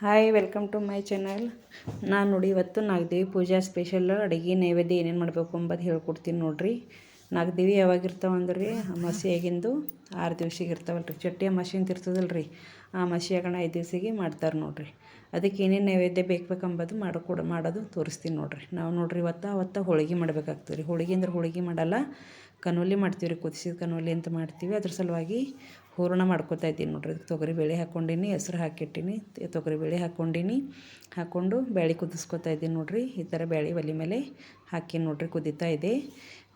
Hi welcome to my channel ನಾನು ನೋಡಿ ಇವತ್ತು ನಾಗದೇವಿ ಪೂಜಾ ಸ್ಪೆಷಲ್ ಅಡುಗೆ ನೈವೇದ್ಯ ಏನೇನು ಮಾಡಬೇಕು ಅಂಬದು ಹೇಳ್ಕೊಡ್ತೀನಿ ನೋಡಿರಿ. ನಾಗದೇವಿ ಯಾವಾಗ ಇರ್ತಾವೆ ಅಂದ್ರೆ? ರೀ ಅಮಾಸೆಯಾಗಿಂದು ಆರು ದಿವ್ಸಿಗೆ ಇರ್ತಾವಲ್ಲ ರೀ ಚಟ್ಟಿ ಅಮಾಸಿ ಅಂತ ಇರ್ತದಲ್ಲ ರೀ ಆ ಅಮಾಸೆಯಾಗಣ ಐದು ದಿವಸಿಗೆ ಮಾಡ್ತಾರೆ ನೋಡಿರಿ. ಅದಕ್ಕೆ ಏನೇನು ನೈವೇದ್ಯ ಬೇಕು ಬೇಕಂಬದು ಮಾಡೋ ಕೂಡ ಮಾಡೋದು ತೋರಿಸ್ತೀನಿ ನೋಡಿರಿ. ನಾವು ನೋಡಿರಿ ಇವತ್ತು, ಅವತ್ತು ಹೋಳಿಗೆ ಮಾಡಬೇಕಾಗ್ತದೆ. ರೀ ಹೋಳಿಗೆ ಅಂದ್ರೆ ಹೋಳಿಗೆ ಮಾಡಲ್ಲ ಕನೋಲಿ ಮಾಡ್ತೀವಿ ರೀ ಕುದಿಸಿದ ಕನೋಲಿ ಅಂತ ಮಾಡ್ತೀವಿ. ಅದ್ರ ಸಲುವಾಗಿ ಹೂರಣ ಮಾಡ್ಕೊತಾ ಇದ್ದೀನಿ ನೋಡ್ರಿ. ತೊಗರಿಬೇಳೆ ಹಾಕ್ಕೊಂಡೀನಿ, ಹೆಸ್ರು ಹಾಕಿಟ್ಟಿನಿ ತೊಗರಿಬೇಳೆ ಹಾಕ್ಕೊಂಡೀನಿ, ಹಾಕ್ಕೊಂಡು ಬೇಳೆ ಕುದಿಸ್ಕೊತಾ ಇದ್ದೀನಿ ನೋಡ್ರಿ. ಈ ಥರ ಬೇಳೆ ಒಲೆ ಮೇಲೆ ಹಾಕಿ ನೋಡ್ರಿ ಕುದೀತಾ ಇದೆ.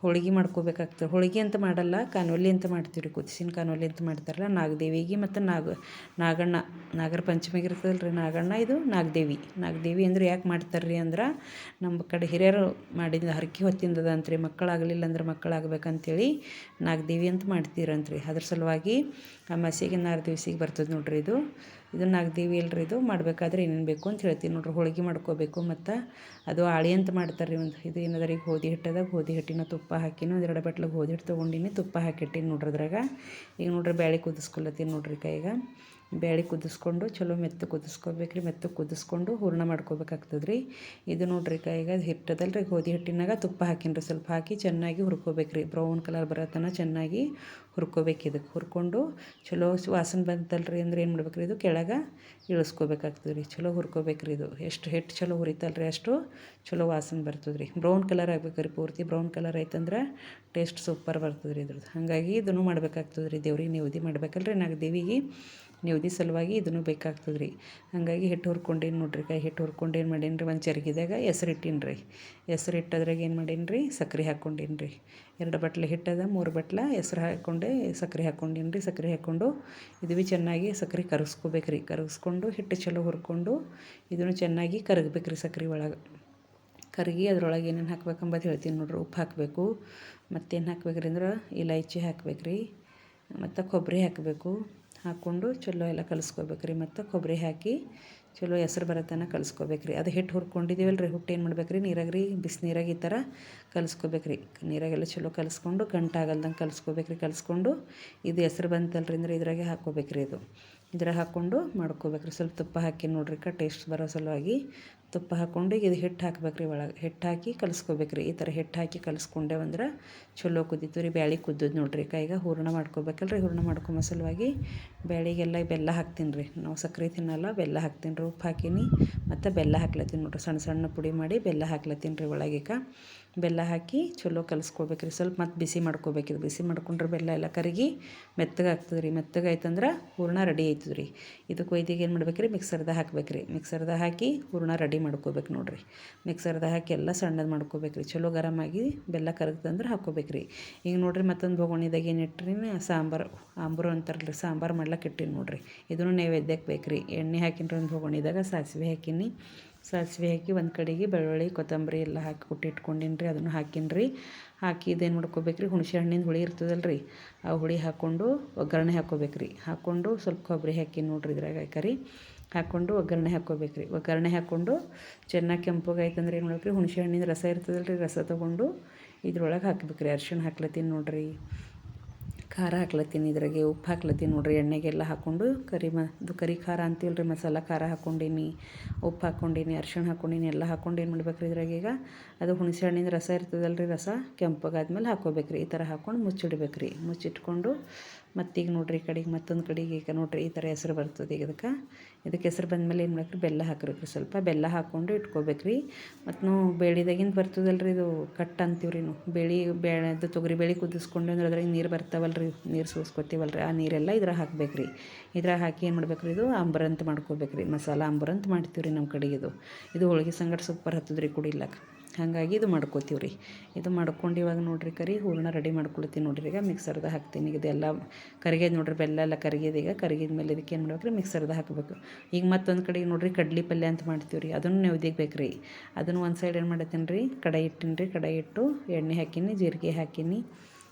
ಹೋಳಿಗೆ ಮಾಡ್ಕೋಬೇಕಾಗ್ತದೆ. ಹೋಳಿಗೆ ಅಂತ ಮಾಡಲ್ಲ, ಕಾನೋಲಿ ಅಂತ ಮಾಡ್ತೀವಿ ರೀ ಕುದಿಸಿನ ಕಾನೋಲಿ ಅಂತ ಮಾಡ್ತಾರಲ್ಲ, ನಾಗದೇವಿಗೆ ಮತ್ತು ನಾಗ, ನಾಗಣ್ಣ, ನಾಗರ ಪಂಚಮಿಗೆ ಇರ್ತದಲ್ಲ ರೀ ನಾಗಣ್ಣ, ಇದು ನಾಗದೇವಿ. ನಾಗದೇವಿ ಅಂದ್ರೆ ಯಾಕೆ ಮಾಡ್ತಾರೆ ರೀ ಅಂದ್ರೆ, ನಮ್ಮ ಕಡೆ ಹಿರಿಯರು ಮಾಡಿದ ಹರಕೆ ಹೊತ್ತಿಂದದ ಅಂತ್ರಿ ಮಕ್ಕಳಾಗಲಿಲ್ಲ ಅಂದ್ರೆ ಮಕ್ಕಳಾಗಬೇಕಂತೇಳಿ ನಾಗದೇವಿ ಅಂತ ಮಾಡ್ತೀರಂತ್ರಿ. ಅದ್ರ ಸಲುವಾಗಿ ಅಮಾಸೆಗೆ ನಾರು ದಿವ್ಸಿಗೆ ಬರ್ತದೆ ನೋಡ್ರಿ ಇದು. ಇದು ಅಗ್ದೀವಿ ಇಲ್ರಿ ಇದು. ಮಾಡಬೇಕಾದ್ರೆ ಏನೇನು ಬೇಕು ಅಂತ ಹೇಳ್ತೀನಿ ನೋಡ್ರಿ. ಹೋಳಿಗೆ ಮಾಡ್ಕೋಬೇಕು ಮತ್ತು ಅದು ಆಳಿ ಅಂತ ಮಾಡ್ತಾರೆ ರೀ ಒಂದು ಇದು ಏನದ ರೀ ಗೋಧಿ ಹಿಟ್ಟದಾಗ ಗೋಧಿ ಹಿಟ್ಟಿನ ತುಪ್ಪ ಹಾಕಿನ ಎರಡು ಬಟ್ಲು ಗೋಧಿ ಹಿಟ್ಟು ತೊಗೊಂಡಿನಿ ತುಪ್ಪ ಹಾಕಿಟ್ಟಿನಿ ನೋಡ್ರಿ ಅದ್ರಾಗ. ಈಗ ನೋಡ್ರಿ ಬ್ಯಾಳಿ ಕುದಿಸ್ಕೊಳತ್ತೀನಿ ನೋಡ್ರಿ ಕೈಗ. ಬೇಳೆ ಕುದಿಸ್ಕೊಂಡು, ಚಲೋ ಮೆತ್ತ ಕುದಿಸ್ಕೋಬೇಕು ರೀ. ಮೆತ್ತ ಕುದಿಸ್ಕೊಂಡು ಹೂರ್ಣ ಮಾಡ್ಕೋಬೇಕಾಗ್ತದೆ ರೀ ಇದು ನೋಡ್ರಿ ಕೈಗ ಹಿಟ್ಟದಲ್ಲ ರೀ ಗೋಧಿ ಹಿಟ್ಟಿನಾಗ ತುಪ್ಪ ಹಾಕಿನ್ರಿ ಸ್ವಲ್ಪ ಹಾಕಿ ಚೆನ್ನಾಗಿ ಹುರ್ಕೋಬೇಕು ರೀ. ಬ್ರೌನ್ ಕಲರ್ ಬರೋತನ ಚೆನ್ನಾಗಿ ಹುರ್ಕೋಬೇಕು ಇದಕ್ಕೆ. ಹುರ್ಕೊಂಡು ಚಲೋ ವಾಸನೆ ಬಂತಲ್ಲ ರೀ ಅಂದ್ರೆ ಏನು ಮಾಡ್ಬೇಕು ರೀ ಇದು? ಕೆಳಗೆ ಇಳಿಸ್ಕೋಬೇಕಾಗ್ತದೆ ರೀ. ಚಲೋ ಹುರ್ಕೋಬೇಕು ರೀ ಇದು. ಎಷ್ಟು ಹಿಟ್ಟು ಚಲೋ ಹುರಿತಲ್ಲ ರೀ ಅಷ್ಟು ಚಲೋ ವಾಸನೆ ಬರ್ತದೆ ರೀ ಬ್ರೌನ್ ಕಲರ್ ಆಗ್ಬೇಕು ರೀ ಪೂರ್ತಿ. ಬ್ರೌನ್ ಕಲರ್ ಆಯ್ತಂದ್ರೆ ಟೇಸ್ಟ್ ಸೂಪರ್ ಬರ್ತದೆ ರೀ ಇದ್ರದ್ದು. ಹಾಗಾಗಿ ಇದನ್ನು ಮಾಡ್ಬೇಕಾಗ್ತದೆ ರೀ ದೇವ್ರಿಗೆ ನೇವದಿ ಮಾಡ್ಬೇಕಲ್ಲ ರೀ ನಾಲ್ಕು ದೇವಿಗೆ ನೇವದಿ ಸಲುವಾಗಿ ಇದನ್ನು ಬೇಕಾಗ್ತದೆ ರೀ ಹಾಗಾಗಿ ಹಿಟ್ಟು ಹುರ್ಕೊಂಡೇನು ನೋಡ್ರಿ ಕಾಯಿ ಹಿಟ್ಟು ಹುರ್ಕೊಂಡು ಏನು ಮಾಡೀನಿ ರೀ ಒಂದು ಚರಗಿದಾಗ ಹೆಸ್ರು ಇಟ್ಟೀನಿ ರೀ ಹೆಸ್ರು ಇಟ್ಟದ್ರಾಗ ಏನು ಮಾಡೀನಿ ರೀ ಸಕ್ಕರೆ ಹಾಕ್ಕೊಂಡೇನಿ ರೀ ಎರಡು ಬಟ್ಲೆ ಹಿಟ್ಟದ, ಮೂರು ಬಟ್ಲ ಹೆಸ್ರು ಹಾಕ್ಕೊಂಡೆ ಸಕ್ಕರೆ ಹಾಕ್ಕೊಂಡೇನಿ ರೀ ಸಕ್ಕರೆ ಹಾಕ್ಕೊಂಡು ಇದು ಭೀ ಚೆನ್ನಾಗಿ ಸಕ್ಕರೆ ಕರಗಿಸ್ಕೋಬೇಕು ರೀ ಕರಗಿಸ್ಕೊಂಡು ಹಿಟ್ಟು ಚಲೋ ಹುರ್ಕೊಂಡು ಇದನ್ನು ಚೆನ್ನಾಗಿ ಕರಗಬೇಕು ರೀ ಸಕ್ಕರೆ ಒಳಗೆ. ಕರಗಿ ಅದ್ರೊಳಗೆ ಏನೇನು ಹಾಕ್ಬೇಕಂಬದು ಹೇಳ್ತೀನಿ ನೋಡ್ರಿ. ಉಪ್ಪು ಹಾಕಬೇಕು, ಮತ್ತೇನು ಹಾಕ್ಬೇಕು ರೀ ಅಂದ್ರೆ ಇಲೈಚಿ ಹಾಕ್ಬೇಕು ರೀ ಮತ್ತು ಕೊಬ್ಬರಿ ಹಾಕಬೇಕು. ಹಾಕ್ಕೊಂಡು ಚಲೋ ಎಲ್ಲ ಕಲಿಸ್ಕೋಬೇಕು ರೀ. ಮತ್ತು ಕೊಬ್ಬರಿ ಹಾಕಿ ಚಲೋ ಹೆಸ್ರು ಬರತನ ತನಕ ಕಲಿಸ್ಕೋಬೇಕು ರೀ. ಅದು ಹಿಟ್ಟು ಹುರ್ಕೊಂಡಿದ್ದೀವಲ್ಲ ರೀ ಹುಟ್ಟು ಏನು ಮಾಡ್ಬೇಕು ರೀ? ನೀರಾಗ ರೀ, ಬಿಸಿನೀರಾಗ ಈ ಥರ ಕಲಿಸ್ಕೋಬೇಕು ರೀ. ನೀರಾಗೆಲ್ಲ ಚಲೋ ಕಲಿಸ್ಕೊಂಡು ಗಂಟಾಗಲ್ದಂಗೆ ಕಲಿಸ್ಕೋಬೇಕು ರೀ. ಕಲಿಸ್ಕೊಂಡು ಇದು ಹೆಸ್ರು ಬಂತಲ್ರಿ ಅಂದರೆ ಇದ್ರಾಗೆ ಹಾಕ್ಕೋಬೇಕು ರೀ ಇದು. ಇದ್ರಾಗ ಹಾಕ್ಕೊಂಡು ಮಾಡ್ಕೋಬೇಕು ರೀ. ಸ್ವಲ್ಪ ತುಪ್ಪ ಹಾಕಿ ನೋಡ್ರಿ. ಕ ಟೇಸ್ಟ್ ಬರೋ ಸಲುವಾಗಿ ತುಪ್ಪ ಹಾಕ್ಕೊಂಡು ಇದು ಹಿಟ್ಟು ಹಾಕ್ಬೇಕು ರೀ ಒಳಗೆ. ಹಿಟ್ಟು ಹಾಕಿ ಕಲಿಸ್ಕೋಬೇಕು ರೀ ಈ ಥರ ಹಿಟ್ಟು ಹಾಕಿ ಕಲಿಸ್ಕೊಂಡೇವಂದ್ರೆ ಚಲೋ ಕುದೀತು ರೀ. ಬ್ಯಾಳಿ ಕುದ್ದದ್ದು ನೋಡಿರಿ ಕೈಗೆ ಹೂರಣ ಮಾಡ್ಕೋಬೇಕಲ್ಲ ರೀ. ಹೂರಣ ಮಾಡ್ಕೊಂಬ ಸಲುವಾಗಿ ಬ್ಯಾಳಿಗೆಲ್ಲ ಬೆಲ್ಲ ಹಾಕ್ತೀನಿ ರೀ. ನಾವು ಸಕ್ಕರೆ ತಿನ್ನಲ್ಲ, ಬೆಲ್ಲ ಹಾಕ್ತೀನಿ ರೀ. ಉಪ್ಪು ಹಾಕೀನಿ. ಮತ್ತು ಬೆಲ್ಲ ಹಾಕ್ಲತ್ತೀನಿ ನೋಡಿರಿ. ಸಣ್ಣ ಸಣ್ಣ ಪುಡಿ ಮಾಡಿ ಬೆಲ್ಲ ಹಾಕ್ಲತ್ತೀನಿ ರೀ ಒಳಗೀಗ ಬೆಲ್ಲ ಹಾಕಿ ಚಲೋ ಕಲಿಸ್ಕೋಬೇಕು ರೀ ಸ್ವಲ್ಪ ಮತ್ತು ಬಿಸಿ ಮಾಡ್ಕೋಬೇಕು ಇದು. ಬಿಸಿ ಮಾಡ್ಕೊಂಡ್ರೆ ಬೆಲ್ಲ ಎಲ್ಲ ಕರಗಿ ಮೆತ್ತಗೆ ಆಗ್ತದೆ ರೀ. ಮೆತ್ತಗೆ ಆಯ್ತಂದ್ರೆ ಹೂರಣ ರೆಡಿ ಆಯ್ತದೆ ರೀ. ಇದಕ್ಕೆ ಒಯ್ದಿಗೆ ಏನು ಮಾಡ್ಬೇಕು ರೀ ಮಿಕ್ಸರ್ದಾಗ ಹಾಕ್ಬೇಕು ರೀ ಮಿಕ್ಸರ್ದಾಗ ಹಾಕಿ ಹೂರಣ ರೆಡಿ ಮಾಡ್ಕೋಬೇಕು ನೋಡಿರಿ. ಮಿಕ್ಸರ್ದಾಗ ಹಾಕಿ ಎಲ್ಲ ಸಣ್ಣದು ಮಾಡ್ಕೋಬೇಕು ರೀ ಚಲೋ ಗರಮಾಗಿ ಬೆಲ್ಲ ಕರಗ್ತಂದ್ರೆ ಹಾಕ್ಕೋಬೇಕ್ರಿ ಈಗ ನೋಡಿರಿ ಮತ್ತೊಂದು ಬೊಗಣಿದಾಗ ಏನು ಇಟ್ರಿ ಸಾಂಬಾರು ಆಂಬ್ರು ಅಂತಾರಲ್ರಿ, ಸಾಂಬಾರು ಮಾಡ್ಲಕ್ಕೆ ಇಟ್ಟಿನಿ ನೋಡಿರಿ. ಇದನ್ನು ನೈವೇದ್ಯಕ್ಕೆ ಬೇಕು ರೀ ಎಣ್ಣೆ ಹಾಕಿನ್ರಿ ಒಂದು ಬೊಗಣಿದಾಗ, ಸಾಸಿವೆ ಹಾಕಿನಿ. ಸಾಸಿವೆ ಹಾಕಿ ಒಂದು ಕಡೆಗೆ ಬೆಳ್ಳುಳ್ಳಿ, ಕೊತ್ತಂಬರಿ ಎಲ್ಲ ಹಾಕಿ ಕುಟ್ಟಿ ಇಟ್ಕೊಂಡಿನಿ ರೀ ಅದನ್ನು ಹಾಕಿನ್ರಿ. ಹಾಕಿ ಇದೇನು ಮಾಡ್ಕೋಬೇಕು ರೀ ಹುಣಸೆ ಹಣ್ಣಿನ ಹುಳಿ ಇರ್ತದಲ್ಲ ರೀ ಆ ಹುಳಿ ಹಾಕ್ಕೊಂಡು ಒಗ್ಗರಣೆ ಹಾಕ್ಕೋಬೇಕು ರೀ ಹಾಕ್ಕೊಂಡು ಸ್ವಲ್ಪ ಕೊಬ್ಬರಿ ಹಾಕಿ ನೋಡಿರಿ ಇದ್ರಾಗ ಕರಿ ಹಾಕ್ಕೊಂಡು ಒಗ್ಗರಣೆ ಹಾಕ್ಕೋಬೇಕು ರೀ ಒಗ್ಗರಣೆ ಹಾಕ್ಕೊಂಡು ಚೆನ್ನಾಗಿ ಕೆಂಪಗಾಯ್ತಂದ್ರೆ ಏನು ಮಾಡ್ಬೇಕು ರೀ ಹುಣಸೆ ಹಣ್ಣಿನ ರಸ ಇರ್ತದಲ್ಲ ರೀ ರಸ ತೊಗೊಂಡು ಇದ್ರೊಳಗೆ ಹಾಕ್ಬೇಕು ರೀ ಅರ್ಶಿಣ ಹಾಕ್ಲತ್ತೀನಿ ನೋಡಿರಿ. ಖಾರ ಹಾಕ್ಲತ್ತೀನಿ, ಇದ್ರಾಗೆ ಉಪ್ಪು ಹಾಕ್ಲತ್ತೀನಿ ನೋಡ್ರಿ, ಎಣ್ಣೆಗೆಲ್ಲ ಹಾಕ್ಕೊಂಡು ಕರಿ ಮ ಅದು ಕರಿ ಖಾರ ಅಂತೀವಲ್ಲ ರೀ ಮಸಾಲ ಖಾರ ಹಾಕ್ಕೊಂಡೀನಿ, ಉಪ್ಪು ಹಾಕ್ಕೊಂಡೀನಿ, ಅರ್ಶಿಣ ಹಾಕ್ಕೊಂಡೀನಿ, ಎಲ್ಲ ಹಾಕ್ಕೊಂಡು ಏನು ಮಾಡ್ಬೇಕು ರೀ ಇದ್ರಾಗೀಗ ಅದು ಹುಣಸೆ ಹಣ್ಣಿನ ರಸ ಇರ್ತದಲ್ಲ ರೀ ರಸ ಕೆಂಪಗಾದ್ಮೇಲೆ ಹಾಕ್ಕೋಬೇಕು ರೀ ಈ ಥರ ಹಾಕ್ಕೊಂಡು ಮುಚ್ಚಿಡ್ಬೇಕು ರೀ ಮುಚ್ಚಿಟ್ಕೊಂಡು ಮತ್ತೀಗ ನೋಡ್ರಿ ಈ ಕಡೆಗೆ ಮತ್ತೊಂದು ಕಡೆಗೆ ಈಗ ನೋಡ್ರಿ, ಈ ಥರ ಹೆಸರು ಬರ್ತದೆ ಈಗ ಇದಕ್ಕೆ. ಇದಕ್ಕೆ ಹೆಸರು ಬಂದಮೇಲೆ ಏನು ಮಾಡ್ಬೇಕು ಬೆಲ್ಲ ಹಾಕ್ಬೇಕು ರೀ ಸ್ವಲ್ಪ, ಬೆಲ್ಲ ಹಾಕ್ಕೊಂಡು ಇಟ್ಕೋಬೇಕು ರೀ ಮತ್ತು ನಾವು ಬೇಳಿದಾಗಿಂದ ಬರ್ತದಲ್ಲ ರೀ ಇದು ಕಟ್ ಅಂತೀವ್ರಿ ನಾವು ಬೇಳೆ ಬೇಳೆ ಅದು ತೊಗರಿ ಬೇಳೆ ಕುದಿಸ್ಕೊಂಡು ಅಂದ್ರೆ ಅದ್ರಾಗ ನೀರು ಬರ್ತಾವಲ್ರಿ ನೀರು ಸೋಸ್ಕೊತೀವಲ್ಲ ಆ ನೀರೆಲ್ಲ ಇದ್ರಾಗ ಹಾಕ್ಬೇಕು ರೀ ಇದ್ರಾಗ ಹಾಕಿ ಏನು ಮಾಡ್ಬೇಕು ರೀ ಇದು? ಅಂಬರಂತ ಅಂತ ಮಾಡ್ಕೋಬೇಕು ರೀ ಮಸಾಲ ಅಂಬರಂತ ಮಾಡ್ತೀವಿ ರೀ ನಮ್ಮ ಕಡೆಗೆ ಇದು. ಇದು ಹೋಳಿಗೆ ಸಂಗಡ ಸೂಪರ್ ಹತ್ತದ ರೀ ಕುಡಿಲಕ್ಕೆ ಹಾಗಾಗಿ ಇದು ಮಾಡ್ಕೋತೀವಿ ರೀ ಇದು ಮಾಡ್ಕೊಂಡು ಇವಾಗ ನೋಡಿರಿ ಕರಿ, ಹೂರಣ ರೆಡಿ ಮಾಡ್ಕೊಳ್ತೀನಿ ನೋಡ್ರಿ. ಈಗ ಮಿಕ್ಸರ್ದಾಗ ಹಾಕ್ತೀನಿ. ಇದೆಲ್ಲ ಕರಿಗೇದು ನೋಡ್ರಿ, ಬೆಲ್ಲ ಎಲ್ಲ ಕರಿಗೇದು ಈಗ ಕರಿಗಿದ ಮೇಲೆ ಇದಕ್ಕೆ ಏನು ಮಾಡ್ಬೇಕು ರೀ ಮಿಕ್ಸರ್ದಾಗ ಹಾಕಬೇಕು. ಈಗ ಮತ್ತೊಂದು ಕಡೆಗೆ ನೋಡ್ರಿ ಕಡ್ಲಿ ಪಲ್ಯ ಅಂತ ಮಾಡ್ತೀವಿ ರೀ ಅದನ್ನು ನೆವ್ದಿಗ್ಬೇಕು ರೀ ಅದನ್ನು ಒಂದು ಸೈಡ್ ಏನು ಮಾಡತ್ತೀನಿ ರೀ ಕಡಾಯಿ ಇಟ್ಟಿನಿ ರೀ ಕಡಾಯಿ ಇಟ್ಟು ಎಣ್ಣೆ ಹಾಕೀನಿ, ಜೀರಿಗೆ ಹಾಕೀನಿ.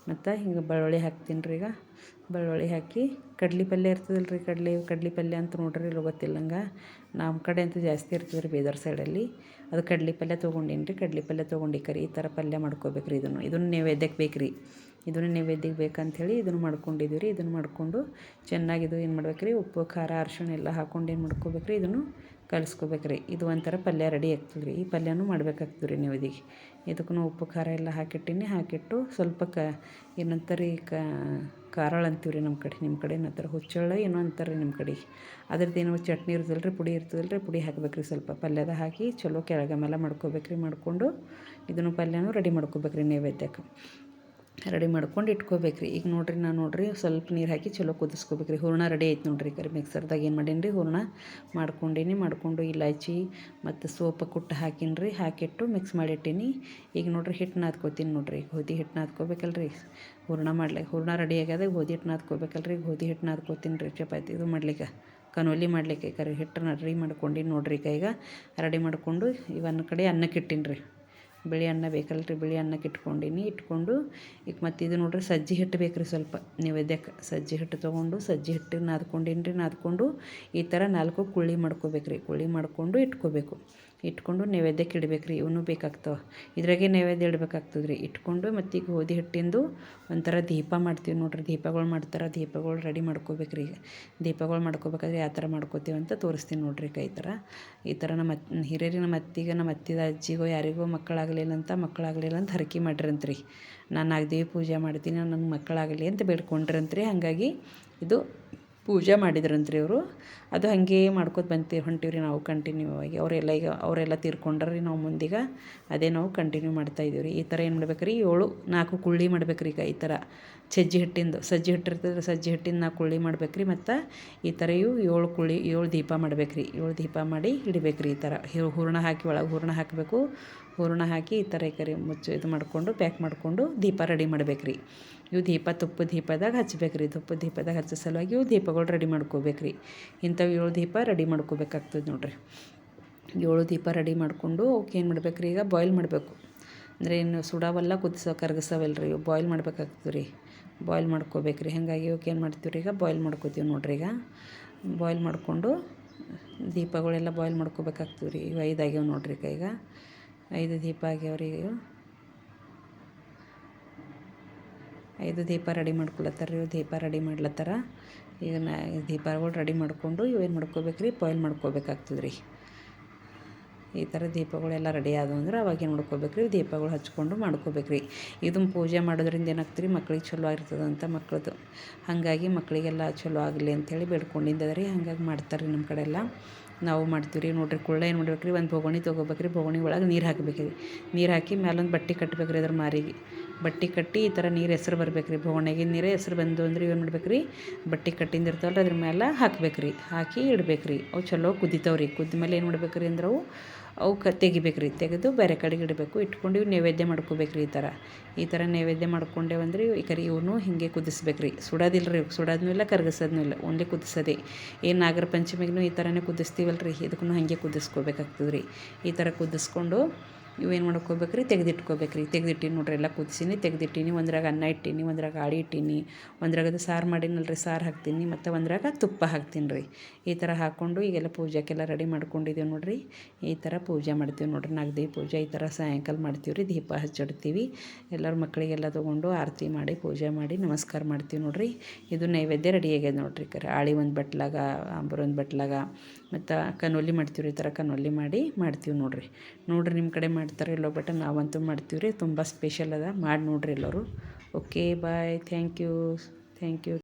ಮತ್ತು ಹಿಂಗೆ ಬೆಳ್ಳುಳ್ಳಿ ಹಾಕ್ತೀನಿ ರೀ ಈಗ. ಬೆಳ್ಳುಳ್ಳಿ ಹಾಕಿ ಕಡ್ಲೆ ಪಲ್ಯ ಇರ್ತದಲ್ಲ ರೀ ಕಡ್ಲೆ ಕಡ್ಲೆ ಪಲ್ಯ ಅಂತ ನೋಡ್ರಿ ಗೊತ್ತಿಲ್ಲ ಗೊತ್ತಿಲ್ಲಂಗೆ ನಮ್ಮ ಕಡೆ ಅಂತೂ ಜಾಸ್ತಿ ಇರ್ತದೆ ರೀ ಬೀದರ್ ಸೈಡಲ್ಲಿ ಅದು ಕಡ್ಲೆ ಪಲ್ಯ ತೊಗೊಂಡೀನಿ ರೀ, ಕಡ್ಲೆ ಪಲ್ಯ ತೊಗೊಂಡು ಕರಿ, ಈ ಥರ ಪಲ್ಯ ಮಾಡ್ಕೋಬೇಕು ರೀ ಇದನ್ನು. ಇದನ್ನು ನೈವೇದ್ಯಕ್ಕೆ ಬೇಕು ರೀ. ಇದನ್ನು ನೈವೇದ್ಯಕ್ಕೆ ಬೇಕಂಥೇಳಿ ಇದನ್ನು ಮಾಡ್ಕೊಂಡಿದ್ದೀವಿ ರೀ. ಇದನ್ನು ಮಾಡಿಕೊಂಡು ಚೆನ್ನಾಗಿದು ಏನು ಮಾಡ್ಬೇಕು ರೀ, ಉಪ್ಪು, ಖಾರ, ಅರ್ಶಿಣ ಎಲ್ಲ ಹಾಕ್ಕೊಂಡು ಏನು ಮಾಡ್ಕೋಬೇಕು ರೀ ಇದನ್ನು ಕಲಿಸ್ಕೋಬೇಕು ರೀ ಇದು ಒಂಥರ ಪಲ್ಯ ರೆಡಿ ಆಗ್ತದೆ ರೀ ಈ ಪಲ್ಯನೂ ಮಾಡಬೇಕಾಗ್ತದೆ ರೀ ಇದಿಗೆ. ಇದಕ್ಕೂ ಉಪ್ಪು, ಖಾರ ಎಲ್ಲ ಹಾಕಿಟ್ಟಿನಿ. ಹಾಕಿಟ್ಟು ಸ್ವಲ್ಪ ಕ, ಏನಂತಾರೆ ಈ ಕಾರಳ ಅಂತೀವಿ ರೀ ನಮ್ಮ ಕಡೆ. ನಿಮ್ಮ ಕಡೆ ಏನಂತಾರೆ? ಹುಚ್ಚಳ ಏನೋ ಅಂತಾರೆ ರೀ ನಿಮ್ಮ ಕಡೆ. ಅದ್ರದ್ದು ಏನೋ ಚಟ್ನಿ ಇರ್ತದಲ್ಲ ರೀ ಪುಡಿ ಇರ್ತದಲ್ಲ ರೀ ಪುಡಿ ಹಾಕ್ಬೇಕು ರೀ ಸ್ವಲ್ಪ. ಪಲ್ಯದ ಹಾಕಿ ಚಲೋ ಕೆಳಗೆ ಮೇಲೆ ಮಾಡ್ಕೋಬೇಕು ರೀ ಮಾಡಿಕೊಂಡು ಇದನ್ನು ಪಲ್ಯನೂ ರೆಡಿ ಮಾಡ್ಕೋಬೇಕು ರೀ ನೈವೇದ್ಯಕ್ಕೆ. ರೆಡಿ ಮಾಡ್ಕೊಂಡು ಇಟ್ಕೋಬೇಕು ರೀ ಈಗ ನೋಡಿರಿ, ನಾನು ನೋಡಿರಿ ಸ್ವಲ್ಪ ನೀರು ಹಾಕಿ ಚಲೋ ಕುದಿಸ್ಕೋಬೇಕು ರೀ ಹೂರಣ ರೆಡಿ ಐತೆ ನೋಡಿರಿ ಕರಿ ಮಿಕ್ಸರ್ದಾಗ ಏನು ಮಾಡೀನಿ ರೀ ಹೂರ್ಣ ಮಾಡ್ಕೊಂಡೀನಿ, ಮಾಡಿಕೊಂಡು ಇಲಾಚಿ ಮತ್ತು ಸೋಪ ಕುಟ್ಟು ಹಾಕೀನಿ ರೀ ಹಾಕಿಟ್ಟು ಮಿಕ್ಸ್ ಮಾಡಿಟ್ಟಿನಿ. ಈಗ ನೋಡಿರಿ ಹಿಟ್ಟು ನಾದ್ಕೋತೀನಿ ನೋಡಿರಿ. ಗೋಧಿ ಹಿಟ್ಟು ನಾದ್ಕೋಬೇಕಲ್ಲ ರೀ ಹೂರಣ ಮಾಡ್ಲಿಕ್ಕೆ ಹೂರ್ಣ ರೆಡಿ ಆಗ್ಯದ, ಗೋಧಿ ಹಿಟ್ಟು ನಾದ್ಕೋಬೇಕಲ್ರಿ ಗೋಧಿ ಹಿಟ್ಟು ನಾದ್ಕೋತೀನಿ ರೀ ಚಪಾತಿ ಇದು ಮಾಡ್ಲಿಕ್ಕೆ. ಕನೋಲಿ ಮಾಡ್ಲಿಕ್ಕೆ ಕರಿ ಹಿಟ್ಟನ್ನ ರೆಡಿ ಮಾಡ್ಕೊಂಡು ನೋಡಿರಿ ಈಗ. ರೆಡಿ ಮಾಡಿಕೊಂಡು ಇವನ್ನ ಕಡೆ ಅನ್ನಕ್ಕೆ ಇಟ್ಟೀನಿ ರೀ ಬಿಳಿ ಅನ್ನ ಬೇಕಲ್ಲ ರೀ, ಬಿಳಿ ಅನ್ನಕ್ಕೆ ಇಟ್ಕೊಂಡೀನಿ ಇಟ್ಕೊಂಡು ಈಗ ಮತ್ತು ಇದು ನೋಡ್ರಿ ಸಜ್ಜಿ ಹಿಟ್ಟು ಬೇಕು ರೀ ಸ್ವಲ್ಪ ನೈವೇದ್ಯಕ್ಕೆ. ಸಜ್ಜಿ ಹಿಟ್ಟು ತೊಗೊಂಡು ಸಜ್ಜಿ ಹಿಟ್ಟು ನಾದ್ಕೊಂಡಿನ್ರಿ, ನಾದ್ಕೊಂಡು ಈ ಥರ ನಾಲ್ಕು ಕುಳ್ಳಿ ಮಾಡ್ಕೋಬೇಕು ರೀ ಕುಳ್ಳಿ ಮಾಡಿಕೊಂಡು ಇಟ್ಕೋಬೇಕು. ಇಟ್ಕೊಂಡು ನೈವೇದ್ಯಕ್ಕೆ ಇಡ್ಬೇಕು ರೀ ಇವನು ಬೇಕಾಗ್ತವೆ. ಇದ್ರಾಗೆ ನೈವೇದ್ಯ ಇಡ್ಬೇಕಾಗ್ತದೆ ರೀ ಇಟ್ಕೊಂಡು ಮತ್ತು ಈಗ ಗೋಧಿ ಹಿಟ್ಟಿಂದು ಒಂಥರ ದೀಪ ಮಾಡ್ತೀವಿ ನೋಡ್ರಿ. ದೀಪಗಳು ಮಾಡ್ತಾರೆ, ದೀಪಗಳು ರೆಡಿ ಮಾಡ್ಕೋಬೇಕು ರೀ ದೀಪಗಳು ಮಾಡ್ಕೋಬೇಕಾದ್ರೆ ಯಾವ ಥರ ಮಾಡ್ಕೋತೀವಿ ಅಂತ ತೋರಿಸ್ತೀನಿ ನೋಡ್ರಿ ಈ ಥರ ಈ ಥರ ನಮ್ಮ ಹಿರಿಯರಿಗೆ ನಮ್ಮ ಅತ್ತಿಗೆ, ನಮ್ಮ ಅತ್ತಿದ ಅಜ್ಜಿಗೋ, ಯಾರಿಗೋ ಮಕ್ಕಳಾಗಲಿಲ್ಲ ಅಂತ ಮಕ್ಕಳಾಗಲಿಲ್ಲ ಅಂತ ಹರಕೆ ಮಾಡ್ರಂತ್ರಿ ನಾನು ನಾಗದೇವಿ ಪೂಜೆ ಮಾಡ್ತೀನಿ ನನ್ನ ಮಕ್ಕಳಾಗಲಿ ಅಂತ ಬೇಡ್ಕೊಂಡ್ರಂತ್ರಿ ಹಾಗಾಗಿ ಇದು ಪೂಜೆ ಮಾಡಿದ್ರಂತ್ರಿ ಅವರು. ಅದು ಹಾಗೆ ಮಾಡ್ಕೋತ ಬಂತೀವಿ ಹೊಂಟೀವಿ ನಾವು ಕಂಟಿನ್ಯೂ ಆಗಿ ಅವರೆಲ್ಲ ಈಗ ಅವರೆಲ್ಲ ತೀರ್ಕೊಂಡ್ರಿ ನಾವು ಮುಂದೀಗ. ಅದೇ ನಾವು ಕಂಟಿನ್ಯೂ ಮಾಡ್ತಾಯಿದ್ದೀವಿ ರೀ ಈ ಥರ ಏನು ಮಾಡ್ಬೇಕು ರೀ ಏಳು, ನಾಲ್ಕು ಕುಳ್ಳಿ ಮಾಡ್ಬೇಕು ರೀ ಈಗ ಈ ಥರ. ಸಜ್ಜಿ ಹಿಟ್ಟಿಂದು, ಸಜ್ಜಿ ಹಿಟ್ಟಿರ್ತದ್ರೆ ಸಜ್ಜಿ ಹಿಟ್ಟಿಂದು ನಾವು ಕುಳ್ಳಿ ಮಾಡ್ಬೇಕು ರೀ ಮತ್ತು ಈ ಥರ ಇವು ಏಳು ಕುಳ್ಳಿ, ಏಳು ದೀಪ ಮಾಡ್ಬೇಕು ರೀ ಏಳು ದೀಪ ಮಾಡಿ ಇಡಬೇಕು ರೀ ಈ ಥರ ಹೂರಣ ಹಾಕಿ ಒಳಗೆ ಹೂರಣ ಹಾಕಬೇಕು. ಹೂರಣ ಹಾಕಿ ಈ ಥರ ಕರಿ ಮುಚ್ಚು ಇದು ಮಾಡಿಕೊಂಡು, ಪ್ಯಾಕ್ ಮಾಡಿಕೊಂಡು ದೀಪ ರೆಡಿ ಮಾಡ್ಬೇಕು ರೀ ಇವು ದೀಪ ತುಪ್ಪ ದೀಪದಾಗ ಹಚ್ಬೇಕು ರೀ ತುಪ್ಪ ದೀಪದಾಗ ಹಚ್ಚೋ ಸಲುವಾಗಿ ಇವು ದೀಪಗಳು ರೆಡಿ ಮಾಡ್ಕೋಬೇಕು ರೀ ಇಂಥವು ಏಳು ದೀಪ ರೆಡಿ ಮಾಡ್ಕೋಬೇಕಾಗ್ತದೆ ನೋಡಿರಿ. ಏಳು ದೀಪ ರೆಡಿ ಮಾಡಿಕೊಂಡು ಅವಕ್ಕೆ ಏನು ಮಾಡ್ಬೇಕು ರೀ ಈಗ ಬಾಯ್ಲ್ ಮಾಡಬೇಕು. ಅಂದರೆ ಏನು ಸುಡಾವಲ್ಲ, ಕುದಿಸೋ ಕರಗಿಸವಲ್ಲ ರೀ ಬಾಯ್ಲ್ ಮಾಡ್ಬೇಕಾಗ್ತದೆ ರೀ. ಬಾಯ್ಲ್ ಮಾಡ್ಕೋಬೇಕು ರೀ ಹಾಗಾಗಿ ಇವಕ್ಕೆ ಏನು ಮಾಡ್ತೀವಿ ರೀ ಈಗ? ಬಾಯ್ಲ್ ಮಾಡ್ಕೋತೀವಿ ನೋಡ್ರಿ ಈಗ. ಬಾಯ್ಲ್ ಮಾಡಿಕೊಂಡು ದೀಪಗಳೆಲ್ಲ ಬಾಯ್ಲ್ ಮಾಡ್ಕೋಬೇಕಾಗ್ತೀವಿ ರೀ ಇವು ಐದು ಆಗ್ಯಾವ ನೋಡ್ರಿ ಈಗ ಈಗ. ಐದು ದೀಪ ಆಗ್ಯಾವ್ರಿ ಇವು. ಐದು ದೀಪ ರೆಡಿ ಮಾಡ್ಕೊಳತ್ತಾರ ರೀ ದೀಪ ರೆಡಿ ಮಾಡ್ಲತ್ತಾರ. ಈಗ ನಾ ದೀಪಗಳು ರೆಡಿ ಮಾಡಿಕೊಂಡು ಇವೇನು ಮಾಡ್ಕೋಬೇಕು ರೀ ಬಾಯ್ಲ್ ಮಾಡ್ಕೋಬೇಕಾಗ್ತದೆ ರೀ ಈ ಥರ ದೀಪಗಳೆಲ್ಲ ರೆಡಿ ಆದವು ಅಂದ್ರೆ ಅವಾಗ ಏನು ಮಾಡ್ಕೋಬೇಕು ರೀ ದೀಪಗಳು ಹಚ್ಕೊಂಡು ಮಾಡ್ಕೋಬೇಕು ರೀ ಇದನ್ನು ಪೂಜೆ ಮಾಡೋದ್ರಿಂದ ಏನಾಗ್ತದೆ? ರೀ ಮಕ್ಳಿಗೆ ಚಲೋ ಆಗಿರ್ತದಂತ ಮಕ್ಳದ್ದು ಹಾಗಾಗಿ ಮಕ್ಕಳಿಗೆಲ್ಲ ಚಲೋ ಆಗಲಿ ಅಂಥೇಳಿ ಬೇಡ್ಕೊಂಡಿದ್ದದ ರೀ ಹಂಗಾಗಿ ಮಾಡ್ತಾರೆ ರೀ ನಮ್ಮ ಕಡೆ ಎಲ್ಲ ನಾವು ಮಾಡ್ತೀವಿ ರೀ ನೋಡಿರಿ, ಕುಳ್ಳ ಏನು ಮಾಡ್ಬೇಕು ರೀ ಒಂದು ಬೊಗಣಿ ತೊಗೋಬೇಕು ರೀ ಬೊಗಣಿ ಒಳಗೆ ನೀರು ಹಾಕ್ಬೇಕು ರೀ ನೀರು ಹಾಕಿ ಮೇಲೊಂದು ಬಟ್ಟೆ ಕಟ್ಟಬೇಕ್ರಿ ಅದ್ರ ಮಾರಿಗೆ. ಬಟ್ಟೆ ಕಟ್ಟಿ ಈ ಥರ ನೀರು ಹೆಸ್ರು ರೀ ಬೊಗಣೆಗಿನ ನೀರೇ ಹೆಸ್ರು ಬಂದು ಅಂದ್ರೆ ಏನು ಮಾಡ್ಬೇಕು ರೀ ಬಟ್ಟೆ ಕಟ್ಟಿಂದಿರ್ತಾವಲ್ಲ ಅದ್ರ ಮೇಲೆ ಹಾಕ್ಬೇಕು ರೀ ಹಾಕಿ ಇಡ್ಬೇಕು ರೀ ಅವು ಚಲೋ ಕುದಿತಾವ್ರಿ. ಕುದ್ದ ಮೇಲೆ ಏನು ಮಾಡ್ಬೇಕು ರೀ ಅಂದ್ರೆ ಅವು ಅವಕ್ಕೆ ತೆಗಿಬೇಕು ರೀ ತೆಗೆದು ಬೇರೆ ಕಡೆಗೆ ಇಡಬೇಕು. ಇಟ್ಕೊಂಡು ಇವು ನೈವೇದ್ಯ ಮಾಡ್ಕೋಬೇಕ್ರಿ ಈ ಥರ. ಈ ಥರ ನೈವೇದ್ಯ ಮಾಡ್ಕೊಂಡೇವು ಅಂದ್ರೆ ಈ ಕರಿ ಇವನು ಹೀಗೆ ಕುದಿಸ್ಬೇಕು ರೀ ಸುಡೋದಿಲ್ಲ ರೀ ಸುಡೋದನ್ನೂ ಇಲ್ಲ ಕರಗಿಸೋದನ್ನೂ ಇಲ್ಲ ಓನ್ಲಿ ಕುದಿಸೋದೆ. ಏನು ನಾಗರ ಪಂಚಮಿಗೂ ಈ ಥರನೇ ಕುದಿಸ್ತೀವಲ್ಲ ರೀ ಇದಕ್ಕೂ ಹಾಗೆ ಕುದಿಸ್ಕೋಬೇಕಾಗ್ತದೆ ರೀ ಈ ಥರ ಕುದಿಸ್ಕೊಂಡು ಇವೇನು ಮಾಡ್ಕೋಬೇಕ್ರಿ ರೀ ತೆಗೆದಿಟ್ಕೋಬೇಕು ರೀ ತೆಗೆದಿಟ್ಟಿನಿ ನೋಡ್ರಿ, ಎಲ್ಲ ಕುದಿಸೀನಿ ತೆಗೆದಿಟ್ಟೀನಿ, ಒಂದ್ರಾಗ ಅನ್ನ ಇಟ್ಟೀನಿ, ಒಂದ್ರಾಗ ಆಡಿ ಇಟ್ಟೀನಿ ಒಂದ್ರಾಗ ಅದು ಸಾರು ಮಾಡಿನಲ್ಲ ರೀ ಸಾರು ಹಾಕ್ತೀನಿ, ಮತ್ತು ಒಂದ್ರಾಗ ತುಪ್ಪ ಹಾಕ್ತೀನಿ ರೀ ಈ ಥರ ಹಾಕ್ಕೊಂಡು ಈಗೆಲ್ಲ ಪೂಜೆಗೆಲ್ಲ ರೆಡಿ ಮಾಡ್ಕೊಂಡಿದ್ದೀವಿ ನೋಡಿರಿ. ಈ ಥರ ಪೂಜೆ ಮಾಡ್ತೀವಿ ನೋಡಿರಿ. ನಾಗದೇವಿ ಪೂಜೆ, ಈ ಥರ ಸಾಯಂಕಾಲ ಮಾಡ್ತೀವಿ ರೀ ದೀಪ ಹಚ್ಚಿಡ್ತೀವಿ. ಎಲ್ಲರೂ ಮಕ್ಕಳಿಗೆಲ್ಲ ತೊಗೊಂಡು ಆರತಿ ಮಾಡಿ, ಪೂಜೆ ಮಾಡಿ ನಮಸ್ಕಾರ ಮಾಡ್ತೀವಿ ನೋಡಿರಿ. ಇದು ನೈವೇದ್ಯ ರೆಡಿ ಆಗ್ಯದ ನೋಡಿರಿ ಕರೆ. ಆಳಿ ಒಂದು ಬಟ್ಲಾಗ, ಅಂಬರ್ ಒಂದು ಬಟ್ಲಾಗ, ಮತ್ತು ಕನೋಲಿ ಮಾಡ್ತೀವಿ ರೀ ಈ ಥರ ಕನೋಲಿ ಮಾಡಿ ಮಾಡ್ತೀವಿ ನೋಡಿರಿ. ನೋಡಿರಿ ನಿಮ್ಮ ಕಡೆ ಮಾಡ್ತಾರೆ ಇಲ್ಲೋ ಬಟ್ ನಾವಂತೂ ಮಾಡ್ತೀವಿ ರೀ ತುಂಬ ಸ್ಪೆಷಲ್ ಅದ. ಮಾಡಿ ನೋಡಿರಿ ಎಲ್ಲರೂ. Okay bye thank you thank you